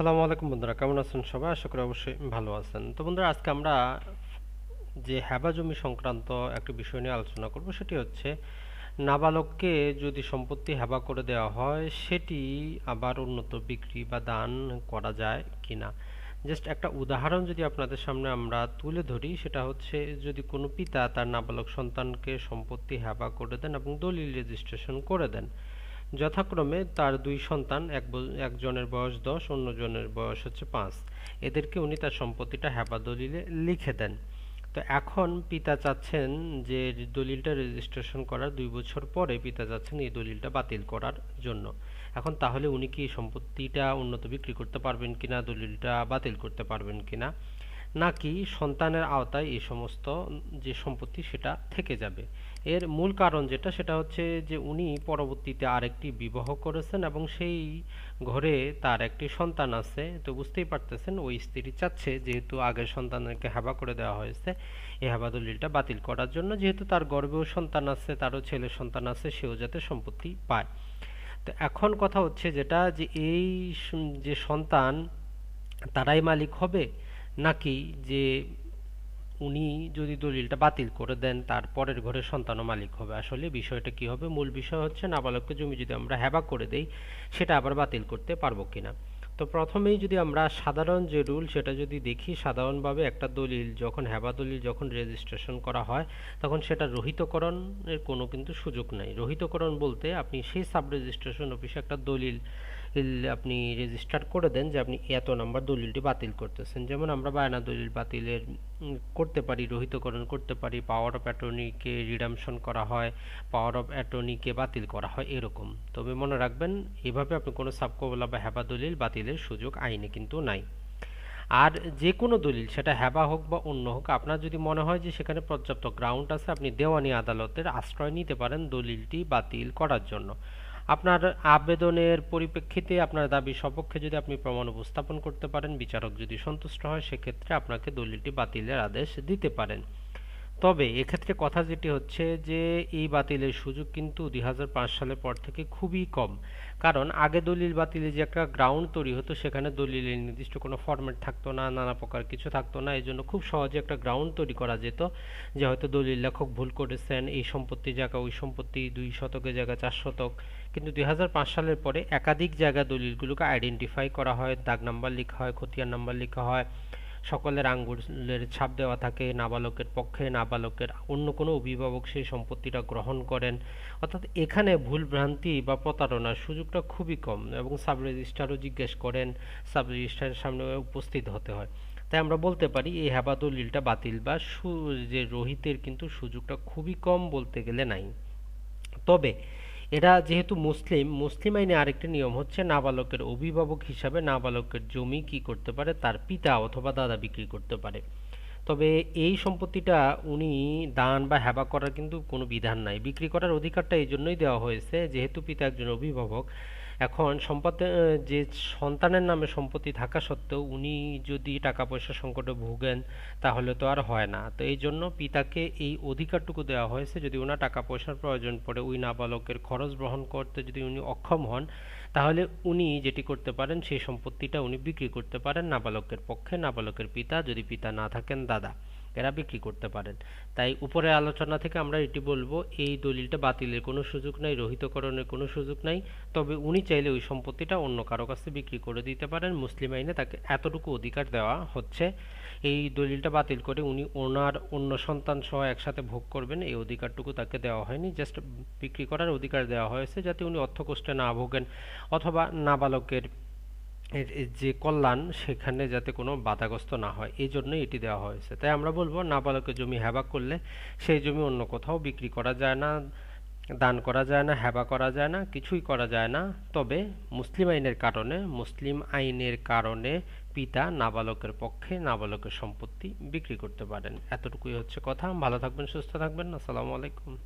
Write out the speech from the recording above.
আসসালামু আলাইকুম বন্ধুরা, কেমন আছেন সবাই? আশা করি অবশ্যই ভালো আছেন। তো বন্ধুরা, আজকে আমরা যে হ্যাবা জমি সংক্রান্ত একটা বিষয় নিয়ে আলোচনা করব, সেটি হচ্ছে নাবালককে যদি সম্পত্তি হেবা করে দেওয়া হয়, সেটি আবার উন্নত বিক্রি বা দান করা যায় কিনা? জাস্ট একটা উদাহরণ যদি আপনাদের সামনে আমরা তুলে ধরি, সেটা হচ্ছে যদি কোনো পিতা তার নাবালক সন্তানকে সম্পত্তি হ্যাবা করে দেন এবং দলিল রেজিস্ট্রেশন করে দেন যথাক্রমে তার দুই সন্তান, এক একজনের বয়স দশ, অন্যজনের বয়স হচ্ছে পাঁচ। এদেরকে উনি তার সম্পত্তিটা হেবা দলিলে লিখে দেন। তো এখন পিতা চাচ্ছেন যে দলিলটা রেজিস্ট্রেশন করার দুই বছর পরে পিতা চাচ্ছেন এই দলিলটা বাতিল করার জন্য। এখন তাহলে উনি কি সম্পত্তিটা উন্নত বিক্রি করতে পারবেন কিনা, দলিলটা বাতিল করতে পারবেন কিনা? নাকি সন্তানের আওতায় এই সমস্ত যে সম্পত্তি সেটা থেকে যাবে? এর মূল কারণ যেটা, সেটা হচ্ছে যে উনি পরবর্তীতে আরেকটি বিবাহ করেছেন এবং সেই ঘরে তার একটি সন্তান আছে। তো বুঝতেই পারতেছেন, ওই স্ত্রী চাচ্ছে যেহেতু আগের সন্তানকে হাবা করে দেওয়া হয়েছে, এই হাবা দলিলটা বাতিল করার জন্য। যেহেতু তার গর্বেও সন্তান আছে, তারও ছেলে সন্তান আছে, সেও যাতে সম্পত্তি পায়। তো এখন কথা হচ্ছে যেটা, যে এই যে সন্তান তারাই মালিক হবে নাকি যে উনি যদি দলিলটা বাতিল করে দেন, তার পরের ঘরের সন্তানও মালিক হবে? আসলে বিষয়টা কি হবে? মূল বিষয় হচ্ছে নাবালককে জমি যদি আমরা হ্যাবা করে দেই, সেটা আবার বাতিল করতে পারব কিনা? তো প্রথমেই যদি আমরা সাধারণ যে রুল, সেটা যদি দেখি, সাধারণভাবে একটা দলিল যখন হ্যাবা দলিল যখন রেজিস্ট্রেশন করা হয়, তখন সেটা রহিতকরণের কোনো কিন্তু সুযোগ নাই। রহিতকরণ বলতে আপনি সেই সাব রেজিস্ট্রেশন অফিসে একটা দলিল আপনি রেজিস্টার করে দেন যে আপনি এত নাম্বার দলিলটি বাতিল করতেছেন। যেমন আমরা বায়না দলিল বাতিলের করতে পারি, রহিতকরণ করতে পারি পাওয়ার অফ অ্যাটর্নিকে রিডামশন করা হয় পাওয়ার অফ অ্যাটর্নিকে বাতিল করা হয়, এরকম। তবে মনে রাখবেন, এভাবে আপনি কোনো সাবকবলা বা হ্যাবা দলিল বাতিলের সুযোগ আইনে কিন্তু নাই। আর যে কোনো দলিল, সেটা হ্যাবা হোক বা অন্য হোক, আপনার যদি মনে হয় যে সেখানে পর্যাপ্ত গ্রাউন্ড আছে, আপনি দেওয়ানি আদালতের আশ্রয় নিতে পারেন দলিলটি বাতিল করার জন্য। আপনার আবেদনের পরিপ্রেক্ষিতে আপনার দাবি সপক্ষে যদি আপনি প্রমাণ উপস্থাপন করতে পারেন, বিচারক যদি সন্তুষ্ট হয়, সেক্ষেত্রে আপনাকে দলিলটি বাতিলের আদেশ দিতে পারেন। তবে এক্ষেত্রে কথা যেটি হচ্ছে যে, এই বাতিলের সুযোগ কিন্তু দুই হাজার পাঁচ সালের পর থেকে খুবই কম। কারণ আগে দলিল বাতিলে যে একটা গ্রাউন্ড তৈরি হতো, সেখানে দলিলের নির্দিষ্ট কোনো ফরম্যাট থাকতো না, নানা প্রকার কিছু থাকতো না। এই জন্য খুব সহজে একটা গ্রাউন্ড তৈরি করা যেত, যে হয়তো দলিল লেখক ভুল করেছেন, এই সম্পত্তির জায়গা, ওই সম্পত্তি দুই শতকের জায়গা, চার শতক। কিন্তু দুই হাজার পাঁচ সালের পরে একাধিক জায়গা দলিলগুলোকে আইডেন্টিফাই করা হয়। দাগ নাম্বার লেখা হয়, খতিয়ান নাম্বার লেখা হয়। সকলের আঙ্গুলের ছাপ দেওয়া থাকে, নাবালকের পক্ষে নাবালকের অন্য কোনো অভিভাবক সেই সম্পত্তিটা গ্রহণ করেন। অর্থাৎ এখানে ভুল ভ্রান্তি বা প্রতারণার সুযোগটা খুবই কম এবং সাব রেজিস্ট্রারও জিজ্ঞেস করেন সাব রেজিস্ট্রারের সামনে উপস্থিত হতে হয়। তাই আমরা বলতে পারি, এই হেবা দলিলটা বাতিল বা সু যে রোহিতের কিন্তু সুযোগটা খুবই কম বলতে গেলে নাই। তবে এরা যেহেতু মুসলিম মুসলিম আইনে আরেকটি নিয়ম হচ্ছে নাবালকের অভিভাবক হিসাবে নাবালকের জমি কি করতে পারে? তার পিতা অথবা দাদা বিক্রি করতে পারে। তবে এই সম্পত্তিটা উনি দান বা হ্যাবা করার কিন্তু কোনো বিধান নাই। বিক্রি করার অধিকারটা এই জন্যই দেওয়া হয়েছে, যেহেতু পিতা একজন অভিভাবক এখন সম্পত্তি যে সন্তানের নামে সম্পত্তি থাকা সত্ত্বেও উনি যদি টাকা পয়সা সংকটে ভোগেন, তাহলে তো আর হয় না। তো এই জন্য পিতাকে এই অধিকারটুকু দেওয়া হয়েছে, যদি ওনার টাকা পয়সার প্রয়োজন পড়ে, ওই নাবালকের খরচ বহন করতে যদি উনি অক্ষম হন, তাহলে উনি যেটি করতে পারেন, সেই সম্পত্তিটা উনি বিক্রি করতে পারেন নাবালকের পক্ষে, নাবালকের পিতা, যদি পিতা না থাকেন, দাদা। এরা বিক্রি করতে পারেন। তাই উপরের আলোচনা থেকে আমরা এটি বলব, এই দলিলটা বাতিলের কোনো সুযোগ নাই, রহিতকরণের কোনো সুযোগ নাই। তবে উনি চাইলে ওই সম্পত্তিটা অন্য কারও কাছে বিক্রি করে দিতে পারেন। মুসলিম আইনে তাকে এতটুকু অধিকার দেওয়া হচ্ছে। এই দলিলটা বাতিল করে উনি ওনার অন্য সন্তান সহ একসাথে ভোগ করবেন। এই অধিকারটুকু তাকে দেওয়া হয়নি। জাস্ট বিক্রি করার অধিকার দেওয়া হয়েছে যাতে উনি অর্থ কষ্টে না ভোগেন অথবা নাবালকের এর যে কল্যাণ, সেখানে যাতে কোনো বাধাগ্রস্ত না হয়, এই জন্যই এটি দেওয়া হয়েছে। তাই আমরা বলব নাবালকের জমি হ্যাবা করলে সেই জমি অন্য কোথাও বিক্রি করা যায় না, দান করা যায় না, হ্যাবা করা যায় না, কিছুই করা যায় না। তবে মুসলিম আইনের কারণে, মুসলিম আইনের কারণে পিতা নাবালকের পক্ষে নাবালকের সম্পত্তি বিক্রি করতে পারেন। এতটুকুই হচ্ছে কথা। ভালো থাকবেন, সুস্থ থাকবেন। আসসালামু আলাইকুম।